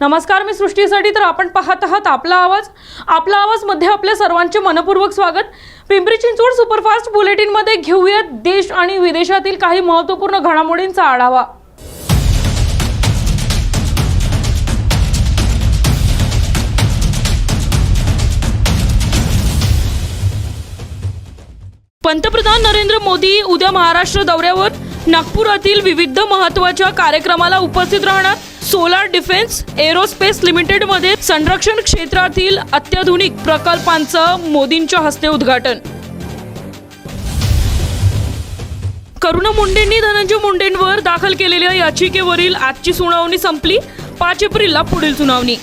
नमस्कार मी सृष्टीसाठी तर आपण पाहत आहात आपला आवाज. आपला आवाजमध्ये आपल्या सर्वांचे मनपूर्वक स्वागत. पिंपरी चिंचवड सुपरफास्ट बुलेटिनमध्ये घेऊयात देश आणि विदेशातील काही महत्त्वपूर्ण घडामोडींचा आढावा. पंतप्रधान नरेंद्र मोदी उद्या महाराष्ट्र दौऱ्यावर. नागपुरातील विविध महत्त्वाच्या कार्यक्रमाला उपस्थित राहणार सोलार डिफेन्स एरोस्पेस लिमिटेडमध्ये संरक्षण क्षेत्रातील अत्याधुनिक प्रकल्पांचं मोदींच्या हस्ते उद्घाटन. करुणा मुंडेंनी धनंजय मुंडेंवर दाखल केलेल्या याचिकेवरील आजची सुनावणी संपली. पाच एप्रिलला पुढील सुनावणी.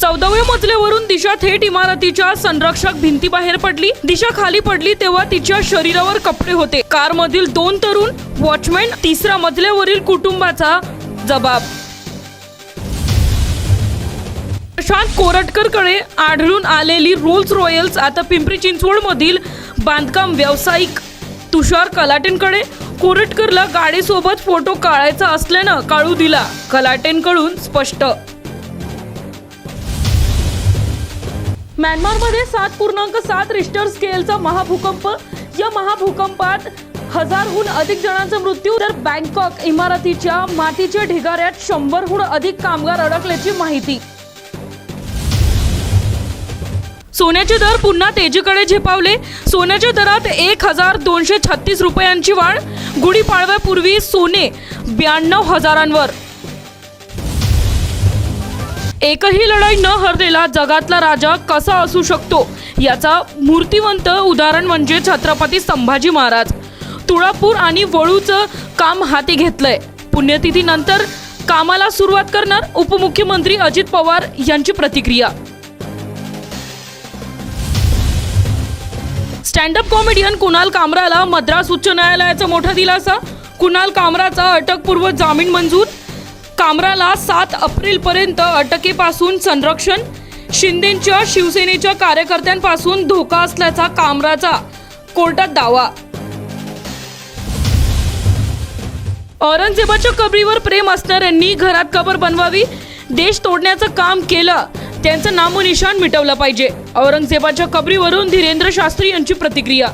चौदाव्या मजल्यावरून दिशा थेट इमारतीच्या संरक्षक भिंतीबाहेर पडली. दिशा खाली पडली तेव्हा तिच्या शरीरावर कपडे होते. कारमधील दोन तरुण वॉचमॅन तिसऱ्या मजल्यावरील कुटुंबाचा जबाब. प्रशांत कोरटकरकडे आढळून आलेली रोल्स रॉयल्स आता पिंपरी चिंचवड मधील बांधकाम व्यावसायिक तुषार कलाटेंकडे. कोरटकरला गाडीसोबत फोटो काढायचा असल्यानं काळू दिला. कलाटेंकडून स्पष्ट म्यानमारमध्ये सात पूर्णांक सात रिस्टर स्केलचा महाभूकंप. या महाभूकंपात हजारहून अधिक जणांचा मृत्यू. तर बँकॉक इमारतीच्या मातीच्या ढिगाऱ्यात शंभरहून अधिक कामगार अडकल्याची माहिती. सोन्याचे दर पुन्हा तेजीकडे झेपावले. सोन्याच्या दरात एक हजार दोनशे छत्तीस रुपयांची वाढ. गुढीपाडव्यापूर्वी सोने ब्याण्णव हजारांवर. एकही लढाई न हरलेला जगातला राजा कसा असू शकतो? याचा मूर्तिवंत उदाहरण म्हणजे छत्रपती संभाजी महाराज. तुळापूर आणि वळूचं काम हाती घेतलंय. पुण्यतिथीनंतर कामाला सुरुवात करणार उपमुख्यमंत्री अजित पवार यांची प्रतिक्रिया. स्टँडअप कॉमेडियन कुणाल कामराला मद्रास उच्च न्यायालयाचा मोठा दिलासा? कुणाल कामराचा अटकपूर्व जामीन मंजूर? कामराला सात एप्रिलपर्यंत अटकेपासून संरक्षण शिंदेच्या शिवसेनेच्या कार्यकर्त्यांपासून धोका असल्याचा कामराचा कोर्टात दावा. औरंगजेबाच्या कबरीवर प्रेम असणाऱ्यांनी घरात कबर बनवावी देश तोडण्याचं काम केलं त्यांचं नामोनिशाण मिटवलं पाहिजे. औरंगजेबाच्या कबरीवरून धीरेंद्र शास्त्री यांची प्रतिक्रिया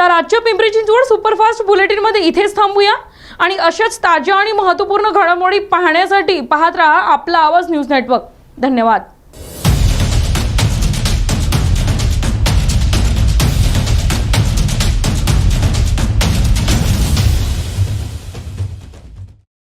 तर आजच्या पिंपरी चिंचवड सुपरफास्ट बुलेटिनमध्ये इथेच थांबूया. आणि अशाच ताज्या आणि महत्त्वपूर्ण घडामोडी पाहण्यासाठी पाहत राहा आपला आवाज न्यूज नेटवर्क. धन्यवाद.